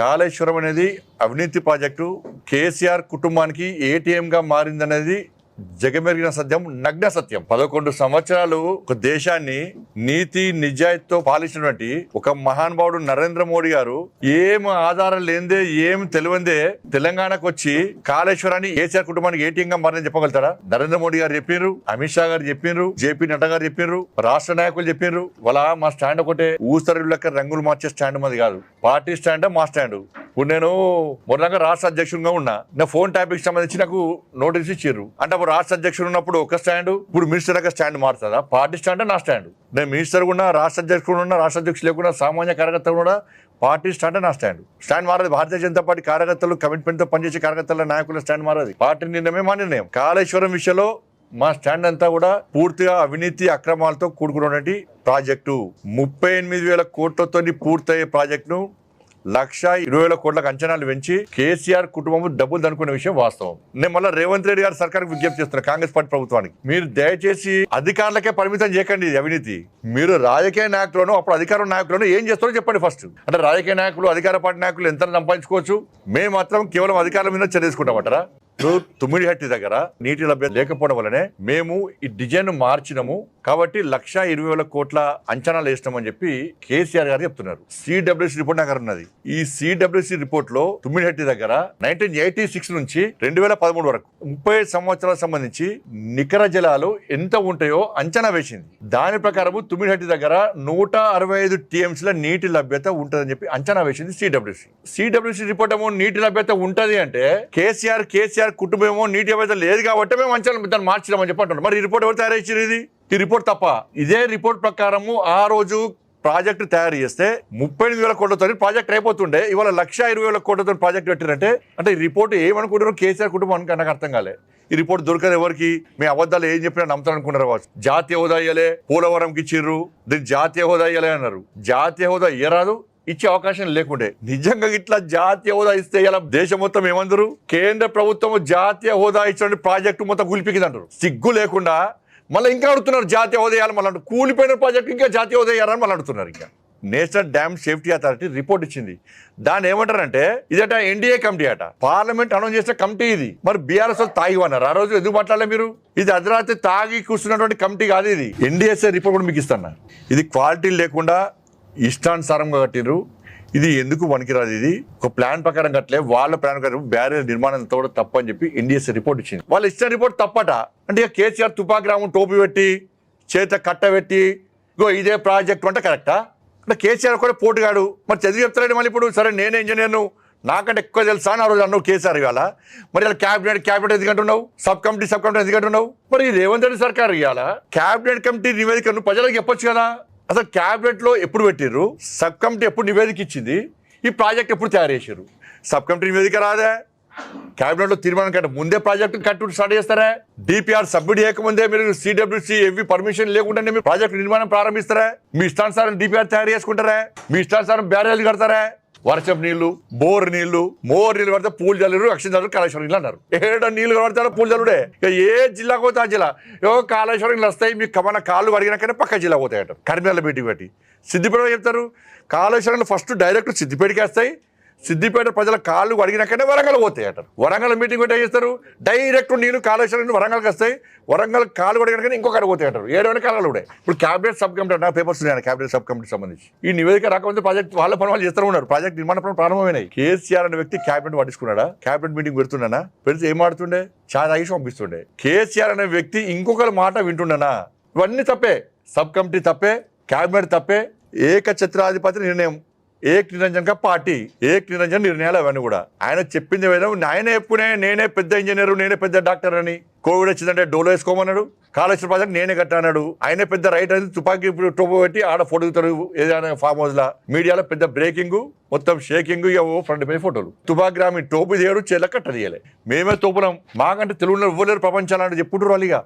కాళేశ్వరం అనేది అవినీతి ప్రాజెక్టు. కేసీఆర్ కుటుంబానికి ఏటీఎంగా మారిందనేది జగమెరిగిన సత్యం నగ్న సత్యం. పదకొండు సంవత్సరాలు ఒక దేశాన్ని నీతి నిజాయితీతో పాలించినటువంటి ఒక మహానుభావుడు నరేంద్ర మోడీ గారు ఏం ఆధారం లేనిదే ఏం తెలివందే తెలంగాణకు వచ్చి కాళేశ్వరాన్ని ఏసీఆర్ కుటుంబానికి ఏటీఎం గా మారని చెప్పగలుగుతారా నరేంద్ర మోడీ గారు చెప్పిండ్రు అమిత్ షా గారు చెప్పినారు జేపీ నడ్డా గారు చెప్పిండ్రు రాష్ట్ర నాయకులు చెప్పిండ్రు వాళ్ళ మా స్టాండ్ ఒకటే ఊసరులకి లెక్క రంగులు మార్చే స్టాండ్ మాది కాదు. పార్టీ స్టాండ్ మా స్టాండ్. ఇప్పుడు నేను మొన్నగా రాష్ట్ర అధ్యక్షుడిగా ఉన్నా. నా ఫోన్ టాపిక్ సంబంధించి నాకు నోటీస్ ఇచ్చారు అంటే అప్పుడు రాష్ట్ర అధ్యక్షుడు ఉన్నప్పుడు ఒక స్టాండ్ ఇప్పుడు మినిస్టర్ దగ్గర స్టాండ్ మారుతుందా? పార్టీ స్టాండ్ నా స్టాండ్. నేను మినిస్టర్ కూడా రాష్ట్ర అధ్యక్షుడు ఉన్నా రాష్ట్ర అధ్యక్షులు లేకుండా సామాన్య కార్యకర్త కూడా పార్టీ స్టాండ్ నా స్టాండ్. స్టాండ్ మారదు. భారతీయ జనతా పార్టీ కార్యకర్తలు కమిట్మెంట్తో పనిచేసే కార్యకర్తల నాయకుల స్టాండ్ మారదు. పార్టీ నిర్ణయమే మా నిర్ణయం. కాళేశ్వరం విషయంలో మా స్టాండ్ అంతా కూడా పూర్తిగా అవినీతి అక్రమాలతో కూడుకున్నటువంటి ప్రాజెక్టు. ముప్పై ఎనిమిది వేల కోట్లతో పూర్తయ్యే ప్రాజెక్టును లక్ష ఇరవై వేల కోట్లకు అంచనాలు పెంచి కేసీఆర్ కుటుంబం డబ్బులు దనుకునే విషయం వాస్తవం. నేను మళ్ళీ రేవంత్ రెడ్డి గారి సర్కార్కి విజ్ఞప్తి చేస్తున్నా కాంగ్రెస్ పార్టీ ప్రభుత్వానికి. మీరు దయచేసి అధికారులకే పరిమితం చేయకండి ఇది అవినీతి. మీరు రాజకీయ నాయకులను అప్పుడు అధికార నాయకులను ఏం చేస్తారో చెప్పండి ఫస్ట్. అంటే రాజకీయ నాయకులు అధికార పార్టీ నాయకులు ఎంత సంపాదించుకోవచ్చు? మేము మాత్రం కేవలం అధికారుల మీద చర్య తీసుకుంటామంటారా తుమ్మిడిహట్టి దగ్గర నీటి లభ్యత లేకపోవడం వల్లనే మేము ఈ డిజైన్ మార్చినము. కాబట్టి లక్ష ఇరవై వేల కోట్ల అంచనాలు వేసినామని చెప్పి కేసీఆర్ గారు చెప్తున్నారు. సిడబ్ల్యూసి రిపోర్ట్ నాకు ఉన్నది. ఈ సిడబ్ల్యూసి రిపోర్ట్లో తుమ్మిడిహట్టి దగ్గర నైన్టీన్ ఎయిటీ సిక్స్ నుంచి రెండు వేల పదమూడు వరకు ముప్పై సంవత్సరాలకు సంబంధించి నికర జలాలు ఎంత ఉంటాయో అంచనా వేసింది. దాని ప్రకారము తుమ్మిడిహట్టి దగ్గర నూట అరవై ఐదు టీఎంసీల నీటి లభ్యత ఉంటుందని చెప్పి అంచనా వేసింది సిడబ్ల్యూసి. సిడబ్ల్యూసి రిపోర్ట్ ఏమో నీటి లభ్యత ఉంటది అంటే కేసీఆర్ కేసీఆర్ కుటుంబం ఏమో నీటి లభ్యత లేదు కాబట్టి మేము అంచనా దాన్ని మార్చినామని చెప్పి అంటున్నాం మరి ఈ రిపోర్ట్ ఎవరు తయారు చేసింది ఇది? ఈ రిపోర్ట్ తప్ప. ఇదే రిపోర్ట్ ప్రకారము ఆ రోజు ప్రాజెక్టు తయారు చేస్తే ముప్పై ఎనిమిది వేల కోట్లతో ప్రాజెక్ట్ అయిపోతుండే. ఇవాళ లక్ష ఇరవై వేల కోట్లతో ప్రాజెక్ట్ పెట్టినట్టే అంటే ఈ రిపోర్ట్ ఏమనుకుంటారో కేసీఆర్ కుటుంబం అనుకో నాకు అర్థం కాలే. ఈ రిపోర్ట్ దొరకదు ఎవరికి? మీ అబద్ధాలు ఏం చెప్పినా నమ్ముతారు అనుకున్నారు కావచ్చు జాతీయ హోదా ఇయ్యలే పోలవరంకి ఇచ్చిర్రు. దీన్ని జాతీయ హోదా ఇయ్యలే అన్నారు. జాతీయ హోదా ఇయ్యరాదు. ఇచ్చే అవకాశం లేకుండే. నిజంగా ఇట్లా జాతీయ హోదా ఇస్తే ఇలా దేశం మొత్తం ఏమందరు? కేంద్ర ప్రభుత్వం జాతీయ హోదా ఇచ్చిన ప్రాజెక్టు మొత్తం కూలిపికిదంటారు సిగ్గు లేకుండా మళ్ళీ ఇంకా అడుగుతున్నారు జాతీయ హోదా ఇవ్వాలి మళ్ళీ అంటారు. కూలిపోయిన ప్రాజెక్టు ఇంకా జాతీయ హోదా ఇవ్వాలని మళ్ళీ అడుగుతున్నారు ఇంకా. National dam safety authority report ఇచ్చింది. దాన్ని ఏమంటారంటే ఇదట ఎన్డీఏ కమిటీ అట. పార్లమెంట్ అనౌన్స్ చేసిన కమిటీ ఇది. మరి బీఆర్ఎస్ తాగి అన్నారు ఆ రోజు ఎందుకు మాట్లాడలే మీరు? ఇది అర్ధరాత్రి తాగి కూర్చున్నటువంటి కమిటీ కాదు ఇది. ఎన్డీఎస్ఏ రిపోర్ట్ కూడా మీకు ఇస్తాను? ఇది క్వాలిటీ లేకుండా ఇష్టానుసారంగా కట్టిర్రు. ఇది ఎందుకు పనికిరాదు ఇది? ఒక ప్లాన్ ప్రకారం కట్టలే వాళ్ళ ప్లాన్ ప్రకారం బ్యారేజ్ నిర్మాణం అంతా కూడా తప్పు అని చెప్పి ఎన్డీఎస్ఏ రిపోర్ట్ ఇచ్చింది. వాళ్ళు ఇచ్చిన రిపోర్ట్ తప్పట. అంటే ఇక కేసీఆర్ తుపాగ్రామం టోపీ పెట్టి చేత కట్ట పెట్టి ఇగో ఇదే ప్రాజెక్ట్ అంటే కరెక్టా? అంటే కేసీఆర్ కూడా పోటుగాడు. మరి చదివి చెప్తారండి మళ్ళీ ఇప్పుడు సరే నేనే ఇంజనీర్ను. నాకంటే ఎక్కువ తెలుసా అని ఆ రోజు అన్నావు కేసీఆర్ ఇవాళ. మరి ఇలా క్యాబినెట్ క్యాబినెట్ ఎందుకంటున్నావు సబ్ కమిటీ సబ్ కమిటీ ఎందుకంటున్నావు మరి ఇది రేవంత్ రెడ్డి సర్కార్ ఇవాళ క్యాబినెట్ కమిటీ నివేదిక ప్రజలకు చెప్పొచ్చు కదా? అసలు క్యాబినెట్లో ఎప్పుడు పెట్టిర్రు? సబ్ కమిటీ ఎప్పుడు నివేదిక ఇచ్చింది? ఈ ప్రాజెక్ట్ ఎప్పుడు తయారు చేశారు సబ్ కమిటీ నివేదిక రాదే క్యాబినెట్లో తీర్మానం కంటే ముందే ప్రాజెక్టు కట్టు స్టార్ట్ చేస్తారా? డిపిఆర్ సబ్మిట్ చేయకముందే మీరు సిడబ్ల్యూసి ఎవ్వి పర్మిషన్ లేకుండానే మీరు ప్రాజెక్ట్ నిర్మాణం ప్రారంభిస్తారా? మీ ఇష్టానుసారం డిపిఆర్ తయారు చేసుకుంటారా? మీ ఇష్టానుసారం బ్యారేజ్ కడతారా? వర్షం నీళ్ళు బోర్ నీళ్ళు మోర్ నీళ్ళు పడితే పూలు జల్లుడు అక్షయ జల్లుడు కాళేశ్వరం నీళ్ళు అన్నారు. ఏడ నీళ్ళు పడతాడో పూలు జల్లుడే ఏ జిల్లాకు పోతే ఆ జిల్లా? ఏ కాళేశ్వరం నీళ్ళు వస్తాయి మీకు కమన కాళ్ళు అడిగినాకనే పక్క జిల్లా పోతాయట. కరిమేళ్ళ బీటి పెట్టి. సిద్దిపేట చెప్తారు? కాళేశ్వరంలో ఫస్ట్ డైరెక్ట్ సిద్దిపేటకి వస్తాయి సిద్దిపేట ప్రజల కాళ్ళు అడిగినాకనే వరంగల్ పోతాయి అంటారు. వరంగల్ మీటింగ్ పెట్టి చేస్తారు? డైరెక్ట్ నీళ్ళు కాళేశ్వరం నుండి వరంగల్కి వస్తాయి. వరంగల్ కాళ్ళు అడిగినాకనే ఇంకొకటి పోతాయి అంటారు. ఏడవని కాలాలు కూడా. ఇప్పుడు క్యాబినెట్ సబ్ కమిటీ నా పేపర్స్ ఉన్నాయి క్యాబినెట్ సబ్ కమిటీ సంబంధించి. ఈ నివేదిక రాకముందు ప్రాజెక్ట్ వాళ్ళ పని వాళ్ళు చేస్తూ ఉన్నారు. ప్రాజెక్ట్ నిర్మాణ పనులు ప్రారంభమైనాయి. కేసీఆర్ అనే వ్యక్తి క్యాబినెట్ పట్టించుకున్నాడా? క్యాబినెట్ మీటింగ్ పెడుతున్నానా? పెడితే ఏం ఆడుతుండే చాలా తాగి పంపిస్తుండే. కేసీఆర్ అనే వ్యక్తి ఇంకొకరి మాట వింటుండనా? ఇవన్నీ తప్పే. సబ్ కమిటీ తప్పే క్యాబినెట్ తప్పే. ఏకఛత్రాధిపతి నిర్ణయం. ఏక్ నిరంజన్గా పార్టీ ఏక్ నిరంజన్ నిర్ణయాలు అవన్నీ కూడా. ఆయన చెప్పింది విధంగా ఆయన చెప్పుకునే నేనే పెద్ద ఇంజనీర్ నేనే పెద్ద డాక్టర్ అని. కోవిడ్ వచ్చిందంటే డోలో వేసుకోమన్నాడు. కాళేశ్వర ప్రాజెక్ట్ నేనే కట్టాడు ఆయనే పెద్ద రైట్ అని తుపాకీ టోపు పెట్టి ఆడ ఫోటో దిగుతారు ఏదైనా ఫామ్ హౌస్ లా. మీడియాలో పెద్ద బ్రేకింగ్ మొత్తం షేకింగ్ ఫ్రంట్ పై ఫోటోలు. తుపాగ్రామి టోపు తీయడు చెల్ల కట్ట తీయలే మేమే తోపులం మాకంటే తెలుగులో ఇవ్వలేరు ప్రపంచాలంటే చెప్పుకుంటారు వాళ్ళు ఇక